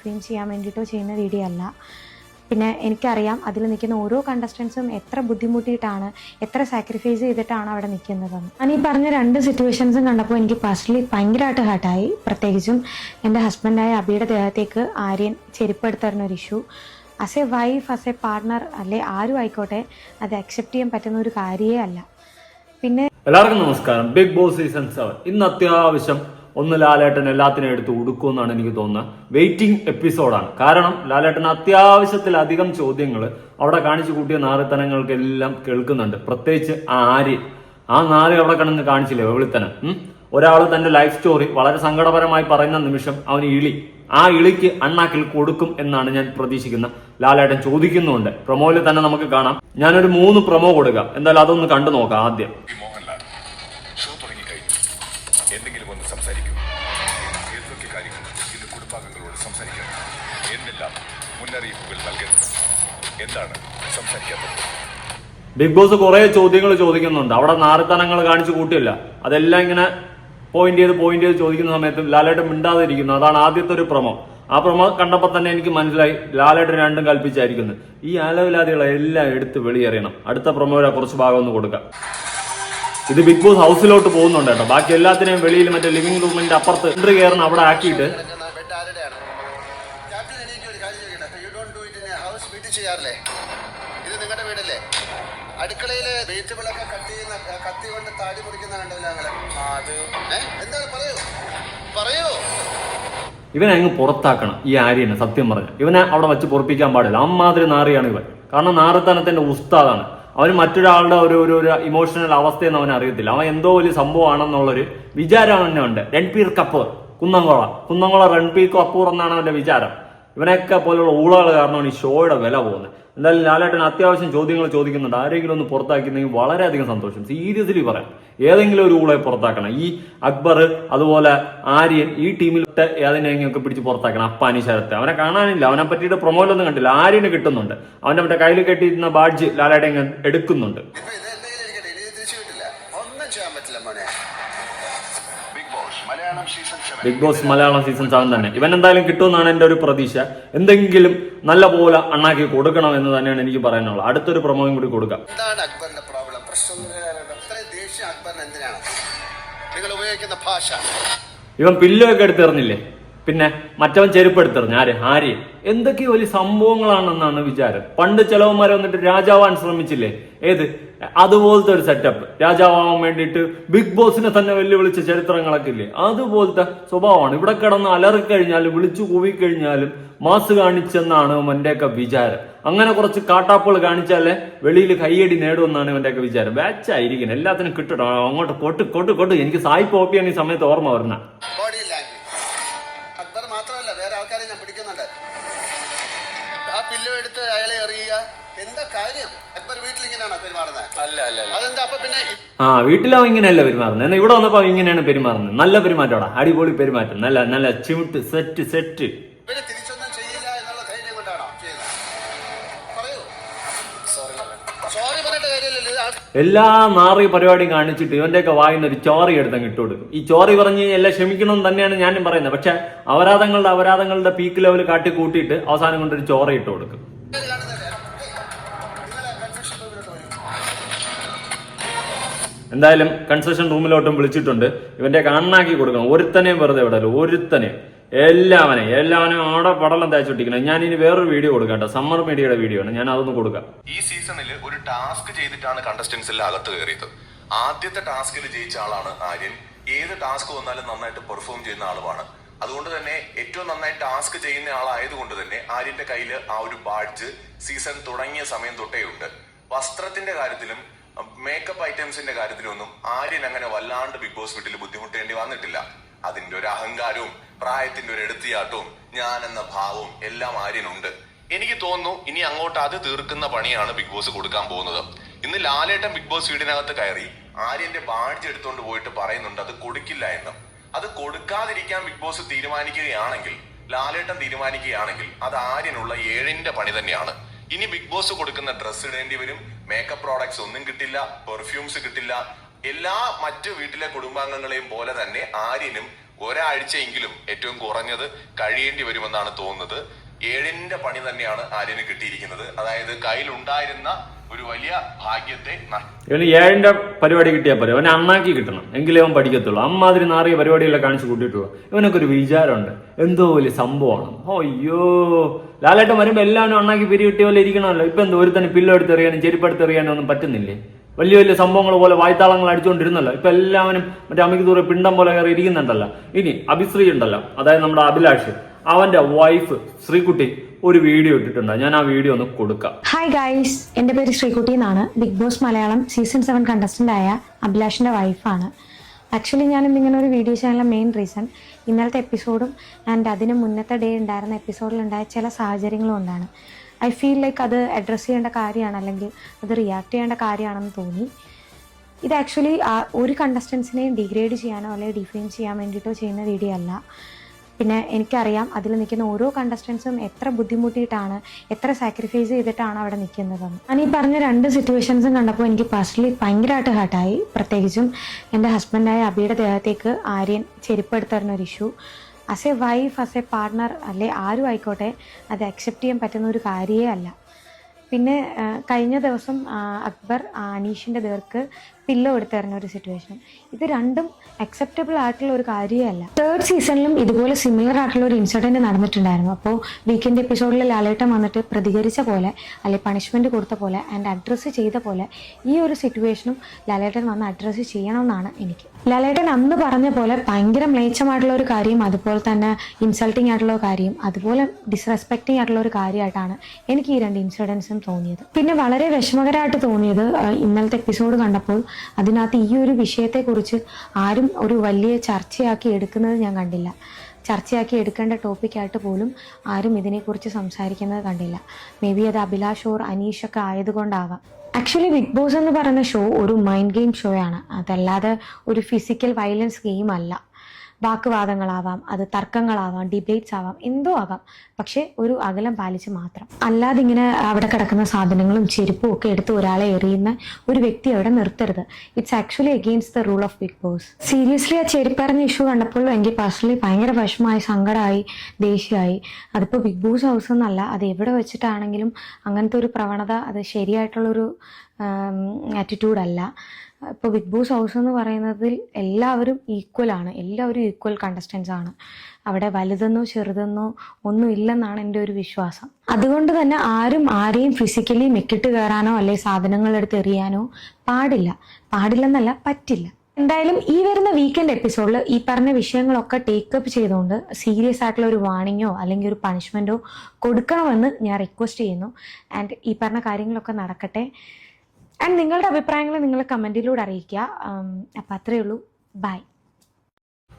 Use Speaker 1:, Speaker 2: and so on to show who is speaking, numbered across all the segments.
Speaker 1: Fame ചെയ്യാൻ വേണ്ടിയിട്ടോ ചെയ്യുന്ന video അല്ല പിന്നെ എനിക്കറിയാം അതിൽ നിൽക്കുന്ന ഓരോ കണ്ടസ്റ്റൻസും എത്ര ബുദ്ധിമുട്ടിയിട്ടാണ് എത്ര സാക്രിഫൈസ് ചെയ്തിട്ടാണ് അവിടെ നിൽക്കുന്നതെന്ന് ഞാൻ ഈ പറഞ്ഞ രണ്ട് സിറ്റുവേഷൻസും കണ്ടപ്പോൾ എനിക്ക് പേഴ്സണലി ഭയങ്കരമായിട്ട് ഹർട്ടായി പ്രത്യേകിച്ചും എന്റെ ഹസ്ബൻഡായ അബിയുടെ ദേഹത്തേക്ക് ആര്യൻ ചെരുപ്പ് എടുത്തരുന്ന ഒരു issue as a wife as a partner അല്ലെ ആരും ആയിക്കോട്ടെ അത് അക്സെപ്റ്റ് ചെയ്യാൻ പറ്റുന്ന ഒരു കാര്യമേ അല്ല. പിന്നെ
Speaker 2: എല്ലാവർക്കും നമസ്കാരം. ബിഗ് ബോസ് സീസൺ സെവൻ ഇന്ന് അത്യാവശ്യം ഒന്ന് ലാലേട്ടൻ എല്ലാത്തിനും എടുത്ത് ഉടുക്കുമെന്നാണ് എനിക്ക് തോന്നുന്നത്. വെയിറ്റിംഗ് എപ്പിസോഡാണ് കാരണം ലാലേട്ടൻ അത്യാവശ്യത്തിലധികം ചോദ്യങ്ങൾ അവിടെ കാണിച്ചു കൂട്ടിയ നാറിത്തനങ്ങൾക്കെല്ലാം കേൾക്കുന്നുണ്ട്. പ്രത്യേകിച്ച് ആ ആര്? ആ നാല് അവിടെ കിടന്ന് കാണിച്ചില്ലേ വെളിത്തനം? ഒരാൾ തന്റെ ലൈഫ് സ്റ്റോറി വളരെ സങ്കടപരമായി പറയുന്ന നിമിഷം അവന് ഇളി. ആ ഇളിക്ക് അണ്ണാക്കിൽ കൊടുക്കും എന്നാണ് ഞാൻ പ്രതീക്ഷിക്കുന്ന ലാലേട്ടൻ ചോദിക്കുന്നുണ്ട് പ്രൊമോയിൽ തന്നെ നമുക്ക് കാണാം. ഞാനൊരു മൂന്ന് പ്രൊമോ കൊടുക്കാം. എന്തായാലും അതൊന്ന് കണ്ടു നോക്കാം ആദ്യം. ബിഗ് ബോസ് കുറെ ചോദ്യങ്ങൾ ചോദിക്കുന്നുണ്ട്. അവിടെ നാറിത്തനങ്ങൾ കാണിച്ചു കൂട്ടിയില്ല. അതെല്ലാം ഇങ്ങനെ പോയിന്റ് ചെയ്ത് പോയിന്റ് ചെയ്ത് ചോദിക്കുന്ന സമയത്ത് ലാലേട്ടൻ മിണ്ടാതിരിക്കുന്നു. അതാണ് ആദ്യത്തെ ഒരു പ്രമോ. ആ പ്രമോ കണ്ടപ്പോൾ തന്നെ എനിക്ക് മനസ്സിലായി ലാലേട്ടൻ രണ്ടും കൽപ്പിച്ചായിരിക്കുന്നു. ഈ അലവിലാദികളെ എല്ലാം എടുത്ത് വെളിയെറിയണം. അടുത്ത പ്രൊമോയിലെ കുറച്ച് ഭാഗം ഒന്ന് കൊടുക്കാം. ഇത് ബിഗ് ബോസ് ഹൗസിലോട്ട് പോകുന്നുണ്ട് കേട്ടോ. ബാക്കി എല്ലാത്തിനെയും വെളിയിൽ മറ്റേ ലിവിംഗ് റൂമിന്റെ അപ്പുറത്ത് എൻട്രി കയറുന്ന അവിടെ ആക്കിയിട്ട്.
Speaker 3: ഇത് നിങ്ങളുടെ വീടല്ലേ? അടുക്കളയിൽ കട്ട് ചെയ്യുന്ന കത്തി കൊണ്ട് താടി മുറിക്കുന്ന കണ്ടല്ലോ ഞങ്ങൾ. അത്. എന്താണ്? പറയൂ. പറയൂ.
Speaker 2: ഇവനെ അങ്ങ് പുറത്താക്കണം. ഈ ആര്യനെ സത്യം പറഞ്ഞ. ഇവനെ അവിടെ വെച്ച് പൊറപ്പിക്കാൻ പാടില്ല. അമ്മാതിരി നാറിയാണ് ഇവൻ. കാരണം നാറിത്തനത്തിന്റെ ഉസ്താദാണ്. അവന് മറ്റൊരാളുടെ ഒരു ഒരു ഒരു ഇമോഷണൽ അവസ്ഥയെന്ന് അവൻ അറിയത്തില്ല. അവൻ എന്തോ വലിയ സംഭവമാണെന്നുള്ളൊരു വിചാരം അവനെ ഉണ്ട് രൺപീർ കപ്പൂർ കുന്നംകുള. കുന്നംകുള രൺപീർ കപ്പൂർ എന്നാണ് അവന്റെ വിചാരം. ഇവനൊക്കെ പോലുള്ള ഊളകൾ കാരണമാണ് ഈ ഷോയുടെ വില പോകുന്നത്. എന്തായാലും ലാലേട്ടൻ അത്യാവശ്യം ചോദ്യങ്ങൾ ചോദിക്കുന്നുണ്ട്. ആരെങ്കിലും ഒന്ന് പുറത്താക്കിയിരുന്നെങ്കിൽ വളരെയധികം സന്തോഷം. സീരിയസ്ലി പറയാം. ഏതെങ്കിലും ഒരു ഊളെ പുറത്താക്കണം. ഈ അക്ബർ അതുപോലെ ആര്യൻ ഈ ടീമിലിട്ട് ഏതിനെയൊക്കെ പിടിച്ച് പുറത്താക്കണം. അപ്പാനി ശരത്ത്. അവനെ കാണാനില്ല. അവനെ പറ്റിയിട്ട് പ്രൊമോലൊന്നും കണ്ടില്ല. ആര്യന് കിട്ടുന്നുണ്ട്. അവന്റെ മറ്റേ കയ്യിൽ കെട്ടിയിരുന്ന ബാഡ്ജ് ലാലേട്ടൻ എടുക്കുന്നുണ്ട്.
Speaker 4: Big Boss Malayalam season seven
Speaker 2: തന്നെ. ഇവൻ എന്തായാലും കിട്ടുമെന്നാണ് എന്റെ ഒരു പ്രതീക്ഷ. എന്തെങ്കിലും നല്ല പോലെ അണ്ണാക്കി കൊടുക്കണം എന്ന് തന്നെയാണ് എനിക്ക് പറയാനുള്ളത്. അടുത്തൊരു പ്രൊമോയും കൂടി കൊടുക്കാം. ഇവൻ പില്ലൊക്കെ എടുത്തെറിഞ്ഞില്ലേ പിന്നെ മറ്റവൻ ചെരുപ്പ് എടുത്തെറിഞ്ഞു ആര്? ആര്യ എന്തൊക്കെയോ വലിയ സംഭവങ്ങളാണെന്നാണ് വിചാരം. പണ്ട് ചിലവന്മാരെ വന്നിട്ട് രാജാവാൻ ശ്രമിച്ചില്ലേ? ഏത്? അതുപോലത്തെ ഒരു സെറ്റപ്പ് രാജാവാൻ വേണ്ടിയിട്ട് ബിഗ് ബോസിനെ തന്നെ വെല്ലുവിളിച്ച ചരിത്രങ്ങളൊക്കെ ഇല്ലേ? അതുപോലത്തെ സ്വഭാവമാണ്. ഇവിടെ കിടന്ന് അലറിക്കഴിഞ്ഞാലും വിളിച്ചു കൂവിക്കഴിഞ്ഞാലും മാസ് കാണിച്ചെന്നാണ് ഇവന്റെയൊക്കെ വിചാരം. അങ്ങനെ കുറച്ച് കാട്ടാപ്പുകൾ കാണിച്ചാലേ വെളിയിൽ കയ്യടി നേടുമെന്നാണ് ഇവന്റെയൊക്കെ വിചാരം. ബാച്ചായിരിക്കണം എല്ലാത്തിനും കിട്ടണം. അങ്ങോട്ട് കൊട്ട് കൊട്ട് കൊട്ട് എനിക്ക് സായി പോപ്പിയാണ് ഈ സമയത്ത് ഓർമ്മ വരുന്നത്.
Speaker 3: കാര്യം? അക്ബർ വീട്ടിൽ ഇങ്ങനെയാണോ പെരുമാറുന്നത് അല്ല അല്ല. അതെന്താ അപ്പൊ പിന്നെ
Speaker 2: ആ വീട്ടിലാവും ഇങ്ങനെയല്ല പെരുമാറുന്നത് എന്നാൽ ഇവിടെ വന്നപ്പോ ഇങ്ങനെയാണ് പെരുമാറുന്നത് നല്ല പെരുമാറ്റോടാ അടിപൊളി പെരുമാറ്റം. നല്ല നല്ല ചിമിട്ട് സെറ്റ് സെറ്റ്.
Speaker 3: ഇവർ തിരിച്ചൊന്നും ചെയ്യില്ല എന്നുള്ള ധൈര്യം കൊണ്ടാണോ ചെയ്യുന്നത് പറയൂ. സോറി സോറി പറഞ്ഞിട്ട് കാര്യമില്ലല്ലോ ഇത് ആൾ-
Speaker 2: എല്ലാ നാറി പരിപാടിയും കാണിച്ചിട്ട് ഇവന്റെയൊക്കെ വായിന്ന് ഒരു ചോറി എടുത്തങ്ങ് ഇട്ട് കൊടുക്കും ഈ ചോറി പറഞ്ഞ് കഴിഞ്ഞാൽ എല്ലാം ക്ഷമിക്കണം തന്നെയാണ് ഞാനും പറയുന്നത് പക്ഷെ അപരാധങ്ങളുടെ അപരാധങ്ങളുടെ പീക്ക് ലെവൽ കാട്ടി കൂട്ടിയിട്ട് അവസാനം കൊണ്ടൊരു ചോറ ഇട്ട് കൊടുക്കും. എന്തായാലും കൺസെഷൻ റൂമിലോട്ടും വിളിച്ചിട്ടുണ്ട്. ഇവന്റെ കണ്ണാക്കി കൊടുക്കണം. ഒരുത്തനെയും വെറുതെ വിടല്ലോ ഒരുത്തനെയും. എല്ലാവനെ എല്ലാവനെയും അവിടെ പടലം തേച്ചൊട്ടിക്കണം ഞാൻ ഇനി വേറൊരു വീഡിയോ കൊടുക്കട്ടെ. സമ്മർ മീഡിയയുടെ വീഡിയോ ആണ്. ഞാൻ അതൊന്നും കൊടുക്കാം.
Speaker 5: ഈ സീസണിൽ ഒരു ടാസ്ക് ചെയ്തിട്ടാണ് കണ്ടസ്റ്റൻസ് എല്ലാം അകത്ത് കയറിയത്. ആദ്യത്തെ ടാസ്കിൽ ജയിച്ച ആളാണ് ആര്യൻ. ഏത് ടാസ്ക് വന്നാലും നന്നായിട്ട് പെർഫോം ചെയ്യുന്ന ആളുമാണ്. അതുകൊണ്ട് തന്നെ ഏറ്റവും നന്നായി ടാസ്ക് ചെയ്യുന്ന ആളായതുകൊണ്ട് തന്നെ ആര്യന്റെ കയ്യിൽ ആ ഒരു ബാഡ്ജ് സീസൺ തുടങ്ങിയ സമയം തൊട്ടേ ഉണ്ട്. വസ്ത്രത്തിന്റെ കാര്യത്തിലും മേക്കപ്പ് ഐറ്റംസിന്റെ കാര്യത്തിലൊന്നും ആര്യൻ അങ്ങനെ വല്ലാണ്ട് ബിഗ് ബോസ് വീട്ടിൽ ബുദ്ധിമുട്ടേണ്ടി വന്നിട്ടില്ല. അതിന്റെ ഒരു അഹങ്കാരവും പ്രായത്തിന്റെ ഒരു എടുത്തിയാട്ടവും ഞാൻ എന്ന ഭാവവും എല്ലാം ആര്യനുണ്ട്. എനിക്ക് തോന്നുന്നു ഇനി അങ്ങോട്ട് അത് തീർക്കുന്ന പണിയാണ് ബിഗ് ബോസ് കൊടുക്കാൻ പോകുന്നത്. ഇന്ന് ലാലേട്ടൻ ബിഗ് ബോസ് വീടിനകത്ത് കയറി ആര്യന്റെ ബാഡ്ജ് എടുത്തുകൊണ്ട് പോയിട്ട് പറയുന്നുണ്ട് അത് കൊടുക്കില്ല എന്ന്. അത് കൊടുക്കാതിരിക്കാൻ ബിഗ് ബോസ് തീരുമാനിക്കുകയാണെങ്കിൽ ലാലേട്ടൻ തീരുമാനിക്കുകയാണെങ്കിൽ അത് ആര്യനുള്ള ഏഴിന്റെ പണി തന്നെയാണ്. ഇനി ബിഗ് ബോസ് കൊടുക്കുന്ന ഡ്രസ് ഇടേണ്ടി വരും. മേക്കപ്പ് പ്രോഡക്ട്സ് ഒന്നും കിട്ടില്ല പെർഫ്യൂംസ് കിട്ടില്ല. എല്ലാ മറ്റു വീട്ടിലെ കുടുംബാംഗങ്ങളെയും പോലെ തന്നെ ആര്യനും ഒരാഴ്ചയെങ്കിലും ഏറ്റവും കുറഞ്ഞത് കഴിയേണ്ടി വരുമെന്നാണ് തോന്നുന്നത്. ഏഴിന്റെ പണി തന്നെയാണ് ആര്യന് കിട്ടിയിരിക്കുന്നത്. അതായത് കയ്യിലുണ്ടായിരുന്ന ഒരു വലിയ ഭാഗ്യത്തെ
Speaker 2: ഇവന് ഏഴിന്റെ പരിപാടി കിട്ടിയാൽ പോരെ. അവനെ അണ്ണാക്കി കിട്ടണം. എങ്കിലേ അവൻ പഠിക്കത്തുള്ളൂ. അമ്മാതിരി നാറിയ പരിപാടികളെ കാണിച്ചു കൂട്ടിയിട്ടുള്ളൂ. ഇവനൊക്കെ ഒരു വിചാരമുണ്ട്. എന്തോ വലിയ സംഭവമാണ്. അയ്യോ. ലാലേട്ടൻ വരുമ്പോൾ എല്ലാവരും അണ്ണാക്കി പിരി കിട്ടിയ പോലെ ഇരിക്കണമല്ലോ. ഇപ്പം എന്തോ ഒരു തന്നെ പില്ലോ എടുത്തെറിയാനും ചെരുപ്പെടുത്തെറിയാനും ഒന്നും പറ്റുന്നില്ലേ? വലിയ വലിയ സംഭവങ്ങൾ പോലെ വായ്ത്താളങ്ങൾ അടിച്ചുകൊണ്ടിരുന്നല്ലോ ഇപ്പം എല്ലാവരും മറ്റേ അമിക്ക് ദൂരെ പിണ്ടം പോലെ കയറി ഇരിക്കുന്നുണ്ടല്ലോ. ഇനി അഭിശ്രീ ഉണ്ടല്ലോ. അതായത് നമ്മുടെ അഭിലാഷ്. അവന്റെ വൈഫ് ശ്രീകുട്ടി ഒരു വീഡിയോ ഇട്ടിട്ടുണ്ട്. ഞാൻ ആ വീഡിയോ ഒന്ന് കൊടുക്കാം.
Speaker 1: ഹായ് ഗൈസ് എന്റെ പേര് ശ്രീകുട്ടി എന്നാണ്. Big Boss Malayalam season seven contestant ആയ അഭിലാഷിന്റെ വൈഫാണ് ആക്ച്വലി ഞാൻ ഇന്നിങ്ങനെ ഒരു വീഡിയോ ചെയ്യാനുള്ള മെയിൻ റീസൺ ഇന്നലത്തെ എപ്പിസോഡും ആൻഡ് അതിന് മുന്നത്തെ ഡേ ഉണ്ടായിരുന്ന എപ്പിസോഡിലുണ്ടായ ചില സാഹചര്യങ്ങളും കൊണ്ടാണ് ഐ ഫീൽ ലൈക്ക് അത് അഡ്രസ്സ് ചെയ്യേണ്ട കാര്യമാണ് അല്ലെങ്കിൽ അത് റിയാക്ട് ചെയ്യേണ്ട കാര്യമാണെന്ന് തോന്നി. ഇത് ആക്ച്വലി ഒരു കണ്ടസ്റ്റൻസിനെയും ഡിഗ്രേഡ് ചെയ്യാനോ അല്ലെങ്കിൽ ഡിഫെയിം ചെയ്യാൻ വേണ്ടിയിട്ടോ ചെയ്യുന്ന വീഡിയോ അല്ല. പിന്നെ എനിക്കറിയാം അതിൽ നിൽക്കുന്ന ഓരോ കണ്ടസ്റ്റൻസും എത്ര ബുദ്ധിമുട്ടിയിട്ടാണ് എത്ര സാക്രിഫൈസ് ചെയ്തിട്ടാണ് അവിടെ നിൽക്കുന്നതെന്ന്. ഞാൻ ഈ പറഞ്ഞ രണ്ട് സിറ്റുവേഷൻസും കണ്ടപ്പോൾ എനിക്ക് പേഴ്സണലി ഭയങ്കരമായിട്ട് ഹർട്ടായി പ്രത്യേകിച്ചും എന്റെ ഹസ്ബൻഡായ അബിയുടെ ദേഹത്തേക്ക് ആര്യൻ ചെരുപ്പെടുത്തുന്ന ഒരു issue as a wife as a partner അല്ലെ ആരും ആയിക്കോട്ടെ അത് അക്സെപ്റ്റ് ചെയ്യാൻ പറ്റുന്ന ഒരു കാര്യമേ അല്ല. പിന്നെ കഴിഞ്ഞ ദിവസം അക്ബർ അനീഷിന്റെ നേർക്ക് പില്ലോ എടുത്തെറിഞ്ഞ ഒരു സിറ്റുവേഷൻ ഇത് രണ്ടും അക്സെപ്റ്റബിൾ ആയിട്ടുള്ള ഒരു കാര്യമല്ല. തേർഡ് സീസണിലും ഇതുപോലെ സിമിലർ ആയിട്ടുള്ള ഒരു ഇൻസിഡന്റ് നടന്നിട്ടുണ്ടായിരുന്നു. അപ്പോൾ വീക്കെൻഡ് എപ്പിസോഡിൽ ലാലേട്ടൻ വന്നിട്ട് പ്രതികരിച്ച പോലെ അല്ലെങ്കിൽ പണിഷ്മെന്റ് കൊടുത്ത പോലെ ആൻഡ് അഡ്രസ്സ് ചെയ്ത പോലെ ഈ ഒരു സിറ്റുവേഷനും ലാലേട്ടൻ വന്ന് അഡ്രസ്സ് ചെയ്യണമെന്നാണ് എനിക്ക്. ലാലേട്ടൻ അന്ന് പറഞ്ഞ പോലെ ഭയങ്കര മ്ലേച്ഛമായിട്ടുള്ള ഒരു കാര്യം അതുപോലെ തന്നെ ഇൻസൾട്ടിങ് ആയിട്ടുള്ള കാര്യം അതുപോലെ ഡിസ്റെസ്പെക്റ്റിംഗ് ആയിട്ടുള്ള ഒരു കാര്യമായിട്ടാണ് എനിക്ക് ഈ രണ്ട് ഇൻസിഡൻസും തോന്നിയത്. പിന്നെ വളരെ വിഷമകരമായിട്ട് തോന്നിയത് ഇന്നലത്തെ എപ്പിസോഡ് കണ്ടപ്പോൾ അതിനകത്ത് ഈ ഒരു വിഷയത്തെക്കുറിച്ച് ആരും ഒരു വലിയ ചർച്ചയാക്കി എടുക്കുന്നത് ഞാൻ കണ്ടില്ല. ചർച്ചയാക്കി എടുക്കേണ്ട ടോപ്പിക്കായിട്ട് പോലും ആരും ഇതിനെക്കുറിച്ച് സംസാരിക്കുന്നത് കണ്ടില്ല. മേ ബി അത് അഭിലാഷ് ഓർ അനീഷൊക്കെ ആയതുകൊണ്ടാവാം. ആക്ച്വലി ബിഗ് ബോസ് എന്ന് പറയുന്ന ഷോ ഒരു മൈൻഡ് ഗെയിം ഷോയാണ് അതല്ലാതെ ഒരു ഫിസിക്കൽ വയലൻസ് ഗെയിം അല്ല. വാക്കുവാദങ്ങളാവാം അത് തർക്കങ്ങളാവാം ഡിബേറ്റ്സ് ആവാം എന്തോ ആവാം. പക്ഷേ ഒരു അകലം പാലിച്ച് മാത്രം. അല്ലാതെ ഇങ്ങനെ അവിടെ കിടക്കുന്ന സാധനങ്ങളും ചെരുപ്പും ഒക്കെ എടുത്ത് ഒരാളെ എറിയുന്ന ഒരു വ്യക്തി അവിടെ നിർത്തരുത്. It's actually against the rule of Big Boss seriously ആ ചെരുപ്പറിഞ്ഞ ഇഷ്യൂ കണ്ടപ്പോൾ എനിക്ക് പേഴ്സണലി ഭയങ്കര വിഷമമായി സങ്കടമായി ദേഷ്യമായി. അതിപ്പോൾ ബിഗ് ബോസ് ഹൗസ് എന്നല്ല അത് എവിടെ വെച്ചിട്ടാണെങ്കിലും അങ്ങനത്തെ ഒരു പ്രവണത അത് ശരിയായിട്ടുള്ളൊരു ആറ്റിറ്റ്യൂഡ് അല്ല. ഇപ്പോൾ ബിഗ് ബോസ് ഹൗസ് എന്ന് പറയുന്നതിൽ എല്ലാവരും ഈക്വൽ ആണ്. എല്ലാവരും ഈക്വൽ കണ്ടസ്റ്റൻസ് ആണ്. അവിടെ വലുതെന്നോ ചെറുതെന്നോ ഒന്നും ഇല്ലെന്നാണ് എന്റെ ഒരു വിശ്വാസം. അതുകൊണ്ട് തന്നെ ആരും ആരെയും ഫിസിക്കലി മെക്കിട്ട് കയറാനോ അല്ലെങ്കിൽ സാധനങ്ങൾ എടുത്ത് എറിയാനോ പാടില്ല. പാടില്ലെന്നല്ല പറ്റില്ല. എന്തായാലും ഈ വരുന്ന വീക്കെൻഡ് എപ്പിസോഡിൽ ഈ പറഞ്ഞ വിഷയങ്ങളൊക്കെ ടേക്കപ്പ് ചെയ്തുകൊണ്ട് സീരിയസ് ആയിട്ടുള്ള ഒരു വാണിങ്ങോ അല്ലെങ്കിൽ ഒരു പണിഷ്മെന്റോ കൊടുക്കണമെന്ന് ഞാൻ റിക്വസ്റ്റ് ചെയ്യുന്നു. ആൻഡ് ഈ പറഞ്ഞ കാര്യങ്ങളൊക്കെ നടക്കട്ടെ. ആൻഡ് നിങ്ങളുടെ അഭിപ്രായങ്ങൾ നിങ്ങൾ കമന്റിലൂടെ അറിയിക്കുക. അപ്പം അത്രയേ ഉള്ളൂ. ബൈ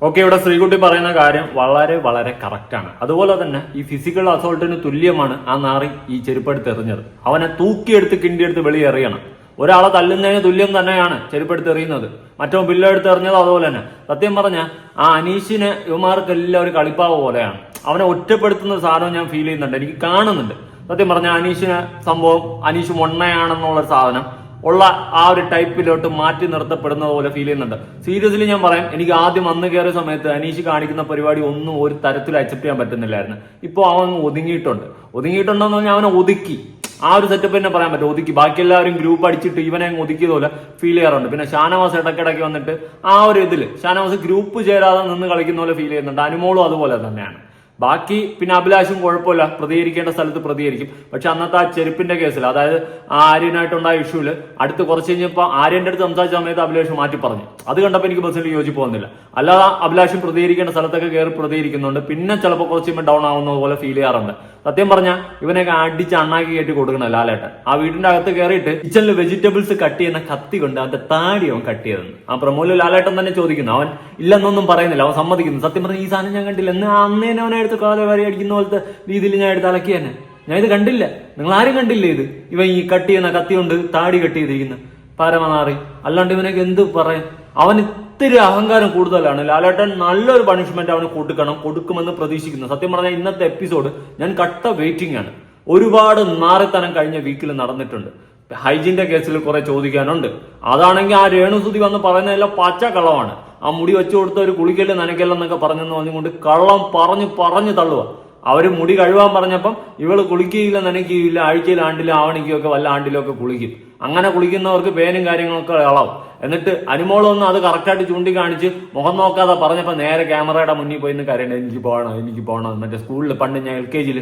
Speaker 2: ഓക്കെ ഇവിടെ ശ്രീകുട്ടി പറയുന്ന കാര്യം വളരെ വളരെ കറക്റ്റാണ് അതുപോലെ തന്നെ ഈ ഫിസിക്കൽ അസോൾട്ടിന് തുല്യമാണ് ആ നാറി ഈ ചെരുപ്പെടുത്ത് എറിഞ്ഞത്. അവനെ തൂക്കിയെടുത്ത് കിണ്ടിയെടുത്ത് വെളിയെറിയണം. ഒരാളെ തല്ലുന്നതിന് തുല്യം തന്നെയാണ് ചെരുപ്പെടുത്ത് എറിയുന്നത്. മറ്റോ ബില്ലെടുത്ത് എറിഞ്ഞത് അതുപോലെ തന്നെ. സത്യം പറഞ്ഞ ആ അനീഷിന് ഇവമാർക്കെല്ലാം ഒരു കളിപ്പാവ് പോലെയാണ്. അവനെ ഒറ്റപ്പെടുത്തുന്ന സാധനം ഞാൻ ഫീൽ ചെയ്യുന്നുണ്ട്. എനിക്ക് കാണുന്നുണ്ട്. സത്യം പറഞ്ഞ അനീഷിന് സംഭവം അനീഷ് മൊണ്ണയാണെന്നുള്ള സാധനം ഉള്ള ആ ഒരു ടൈപ്പിലോട്ട് മാറ്റി നിർത്തപ്പെടുന്ന പോലെ ഫീൽ ചെയ്യുന്നുണ്ട്. സീരിയസ്ലി ഞാൻ പറയാം എനിക്ക് ആദ്യം വന്നു കയറിയ സമയത്ത് അനീഷ് കാണിക്കുന്ന പരിപാടി ഒന്നും ഒരു തരത്തിൽ അക്സെപ്റ്റ് ചെയ്യാൻ പറ്റുന്നില്ലായിരുന്നു. ഇപ്പോൾ അവൻ ഒതുങ്ങിയിട്ടുണ്ട്. ഒതുങ്ങിയിട്ടുണ്ടെന്ന് പറഞ്ഞാൽ അവനെ ഒതുക്കി. ആ ഒരു സെറ്റപ്പ് തന്നെ പറയാൻ പറ്റും. ഒതുക്കി. ബാക്കി എല്ലാവരും ഗ്രൂപ്പ് അടിച്ചിട്ട് ഇവനെ അങ്ങ് ഒതുക്കിയതുപോലെ ഫീൽ ചെയ്യാറുണ്ട്. പിന്നെ ഷാനവാസ് ഇടയ്ക്കിടയ്ക്ക് വന്നിട്ട് ആ ഒരു ഇതിൽ ഷാനവാസ് ഗ്രൂപ്പ് ചേരാതെ നിന്ന് കളിക്കുന്ന പോലെ ഫീൽ ചെയ്യുന്നുണ്ട്. അനുമോളും അതുപോലെ തന്നെയാണ്. ബാക്കി പിന്നെ അഭിലാഷും കുഴപ്പമില്ല. പ്രതികരിക്കേണ്ട സ്ഥലത്ത് പ്രതികരിക്കും. പക്ഷെ അന്നത്തെ ആ ചെരുപ്പിന്റെ കേസിൽ അതായത് ആ ആര്യനായിട്ടുണ്ടായ ഇഷ്യൂൽ അടുത്ത് കുറച്ച് കഴിഞ്ഞപ്പോൾ ആര്യന്റെ അടുത്ത് സംസാരിച്ച സമയത്ത് അഭിലാഷ് മാറ്റി പറഞ്ഞു. അത് കണ്ടപ്പോൾ എനിക്ക് ബസ്സിൽ യോജിപ്പ് വന്നില്ല. അല്ലാതെ അഭിലാഷും പ്രതികരിക്കേണ്ട സ്ഥലത്തൊക്കെ കയറി പ്രതികരിക്കുന്നുണ്ട്. പിന്നെ ചിലപ്പോൾ കുറച്ച് ഡൗൺ ആവുന്ന പോലെ ഫീൽ ചെയ്യാറുണ്ട്. സത്യം പറഞ്ഞാൽ ഇവനെയൊക്കെ അടിച്ച് അണ്ണാക്കി കയറ്റി കൊടുക്കണം ലാലേട്ടൻ. ആ വീടിന്റെ അകത്ത് കയറിയിട്ട് കിച്ചണിൽ വെജിറ്റബിൾസ് കട്ട് ചെയ്യുന്ന കത്തി കൊണ്ട് അവന്റെ താടി അവൻ കട്ട് ചെയ്തെന്ന് ആ പ്രമോൽ ലാലേട്ടൻ തന്നെ ചോദിക്കുന്നു. അവൻ ഇല്ലെന്നൊന്നും പറയുന്നില്ല. അവൻ സമ്മതിക്കുന്നു. സത്യം പറഞ്ഞ ഈ സാധനം ഞാൻ കണ്ടില്ല. എന്ന് അന്നേനെ എടുത്ത് വരെ അടിക്കുന്ന പോലത്തെ രീതിയിൽ ഞാൻ എടുത്ത് അലക്കി തന്നെ. ഞാൻ ഇത് കണ്ടില്ല. നിങ്ങൾ ആരും കണ്ടില്ല ഇത്. ഇവൻ ഈ കട്ട് ചെയ്യുന്ന കത്തി കൊണ്ട് താടി കട്ട് ചെയ്തിരിക്കുന്ന. പരമനാറി. അല്ലാണ്ട് ഇവനൊക്കെ എന്ത് പറയാൻ? അവൻ ഇത്തിരി അഹങ്കാരം കൂടുതലാണ്. ലാലേട്ടൻ നല്ലൊരു പണിഷ്മെന്റ് അവന് കൊടുക്കണം കൊടുക്കുമെന്ന് പ്രതീക്ഷിക്കുന്നു. സത്യം പറഞ്ഞാൽ ഇന്നത്തെ എപ്പിസോഡ് ഞാൻ കട്ട വെയിറ്റിംഗ് ആണ്. ഒരുപാട് നാറിത്തനം കഴിഞ്ഞ വീക്കിൽ നടന്നിട്ടുണ്ട്. ഹൈജീന്റെ കേസിൽ കുറെ ചോദിക്കാനുണ്ട്. അതാണെങ്കിൽ ആ രേണുസുതി വന്ന് പറയുന്നതെല്ലാം പച്ച കള്ളമാണ് ആ മുടി വെച്ചു കൊടുത്ത ഒരു കുളിക്കൽ നനയ്ക്കല്ലെന്നൊക്കെ പറഞ്ഞെന്ന് പറഞ്ഞുകൊണ്ട് കള്ളം പറഞ്ഞു പറഞ്ഞു തള്ളുക അവർ മുടി കഴുകാൻ പറഞ്ഞപ്പം ഇവൾ കുളിക്കുകയില്ല നനയ്ക്കുകയില്ല ആഴ്ചയിൽ ആണ്ടിലും ആവണിക്കും ഒക്കെ വല്ല ആണ്ടിലും ഒക്കെ കുളിക്കും. അങ്ങനെ കുളിക്കുന്നവർക്ക് പേനും കാര്യങ്ങളൊക്കെ ഇളവും എന്നിട്ട് അനുമോളൊന്നും അത് കറക്റ്റായിട്ട് ചൂണ്ടിക്കാണിച്ച് മുഖം നോക്കാതെ പറഞ്ഞപ്പോൾ നേരെ ക്യാമറയുടെ മുന്നിൽ പോയി കരയണ്ട എനിക്ക് പോകണം എനിക്ക് പോകണം മറ്റേ സ്കൂളിൽ പണ്ട് ഞാൻ എൽ കെ ജിയിൽ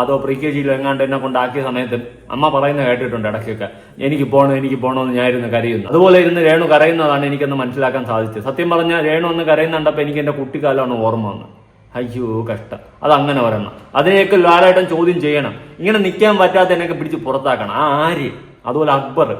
Speaker 2: അതോ പ്രീ കെ ജിയിലോ എങ്ങാണ്ട് എന്നെ കൊണ്ടാക്കിയ സമയത്ത് അമ്മ പറയുന്നത് കേട്ടിട്ടുണ്ട് ഇടയ്ക്കൊക്കെ എനിക്ക് പോകണം എനിക്ക് പോകണമെന്ന് ഞാൻ ഇരുന്ന് കരയുന്നു. അതുപോലെ ഇരുന്ന് രേണു കരയുന്നതാണ് എനിക്കൊന്ന് മനസ്സിലാക്കാൻ സാധിച്ചത്. സത്യം പറഞ്ഞാൽ രേണു ഒന്ന് കരയുന്നുണ്ടപ്പോൾ എനിക്ക് എന്റെ കുട്ടിക്കാലമാണ് ഓർമ്മ വന്നത്. അയ്യോ കഷ്ടം. അത് അങ്ങനെ വരണം അതിനെയൊക്കെ ലാലായിട്ടും ചോദ്യം ചെയ്യണം. ഇങ്ങനെ നിൽക്കാൻ പറ്റാത്തതിനൊക്കെ പിടിച്ച് പുറത്താക്കണം. ആ ആര്യ അതുപോലെ അക്ബർ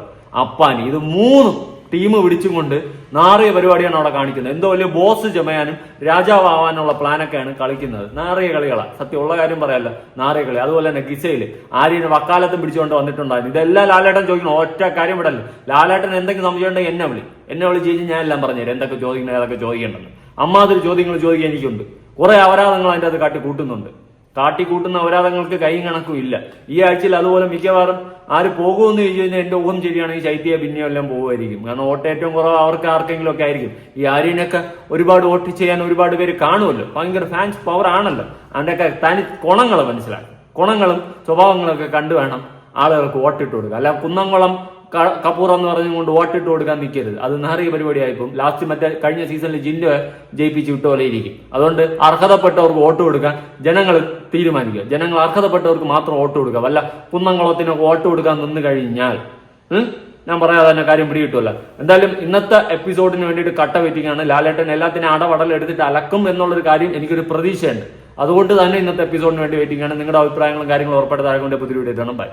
Speaker 2: അപ്പാനി ഇത് മൂന്നും ടീം പിടിച്ചും കൊണ്ട് നാറിയ പരിപാടിയാണ് അവിടെ കാണിക്കുന്നത്. എന്തോ വലിയ ബോസ് ചുമയാനും രാജാവാനുള്ള പ്ലാനൊക്കെയാണ് കളിക്കുന്നത്. നാറിയ കളികളാണ് സത്യം ഉള്ള കാര്യം പറയാല്ല നാറിയ കളി. അതുപോലെ തന്നെ ഗിസയിൽ ആര്യനെ വക്കാലത്തും പിടിച്ചുകൊണ്ട് വന്നിട്ടുണ്ടായിരുന്നു. ഇതെല്ലാം ലാലേട്ടൻ ചോദിക്കണം ഒറ്റ കാര്യം വിടല്ല? ലാലേട്ടൻ എന്തെങ്കിലും സംശയമുണ്ടെങ്കിൽ എന്നെ വിളി. എന്നെ വിളിച്ച് കഴിഞ്ഞാൽ ഞാൻ എല്ലാം പറഞ്ഞുതരാം എന്തൊക്കെ ചോദിക്കണം ഏതൊക്കെ ചോദിക്കേണ്ടെന്ന് അമ്മാതിരി ചോദ്യങ്ങൾ ചോദിക്കാൻ എനിക്കുണ്ട്. കുറെ അപരാധങ്ങൾ അതിന്റെ അത് കാട്ടി കൂട്ടുന്നുണ്ട് കാട്ടിക്കൂട്ടുന്ന അപരാധങ്ങൾക്ക് കൈ കണക്കും ഇല്ല. ഈ ആഴ്ചയിൽ അതുപോലെ മിക്കവാറും ആര് പോകുമെന്ന് ചോദിച്ചു കഴിഞ്ഞാൽ എന്റെ ഊഹം ശരിയാണെങ്കിൽ ശൈത്യ പിന്നെയും എല്ലാം പോകുമായിരിക്കും. കാരണം വോട്ട് ഏറ്റവും കുറവ് അവർക്ക് ആർക്കെങ്കിലും ഒക്കെ ആയിരിക്കും. ഈ ആര്യനൊക്കെ ഒരുപാട് വോട്ട് ചെയ്യാൻ ഒരുപാട് പേര് കാണുമല്ലോ. ഭയങ്കര ഫാൻസ് പവർ ആണല്ലോ. അതിന്റെയൊക്കെ തനി ഗുണങ്ങൾ മനസ്സിലാക്കും ഗുണങ്ങളും സ്വഭാവങ്ങളൊക്കെ കണ്ടു വേണം ആളുകൾക്ക് വോട്ടിട്ട് കൊടുക്കുക അല്ല കുന്നംകുളം കപൂർ എന്ന് പറഞ്ഞുകൊണ്ട് വോട്ടിട്ട് കൊടുക്കാൻ നിൽക്കരുത് അത് നേറിയ പരിപാടിയായിപ്പോൾ ലാസ്റ്റ് മറ്റേ കഴിഞ്ഞ സീസണിൽ ജിൻഡോ ജയിപ്പിച്ച് വിട്ട പോലെ ഇരിക്കും. അതുകൊണ്ട് അർഹതപ്പെട്ടവർക്ക് വോട്ട് കൊടുക്കാൻ ജനങ്ങൾ തീരുമാനിക്കുക. ജനങ്ങൾ അർഹതപ്പെട്ടവർക്ക് മാത്രം വോട്ട് കൊടുക്കുക. വല്ല കുന്നംകുളത്തിന് വോട്ട് കൊടുക്കാൻ നിന്ന് കഴിഞ്ഞാൽ ഞാൻ പറയാതെ തന്നെ കാര്യം പിടികിട്ടുമല്ല എന്തായാലും ഇന്നത്തെ എപ്പിസോഡിന് വേണ്ടിയിട്ട് കട്ട വെറ്റിങ്ങാണ് ലാലേട്ടൻ എല്ലാത്തിനും അടവടൽ എടുത്തിട്ട് അലക്കും എന്നുള്ളൊരു കാര്യം എനിക്കൊരു പ്രതീക്ഷയുണ്ട്. അതുകൊണ്ട് തന്നെ ഇന്നത്തെ എപ്പിസോഡിന് വേണ്ടി വെയിറ്റിംഗ് ആണ് നിങ്ങളുടെ അഭിപ്രായങ്ങളും കാര്യങ്ങളും ഉറപ്പെടുത്താൻ കൊണ്ട് പുതിയ വീഡിയോ ബൈ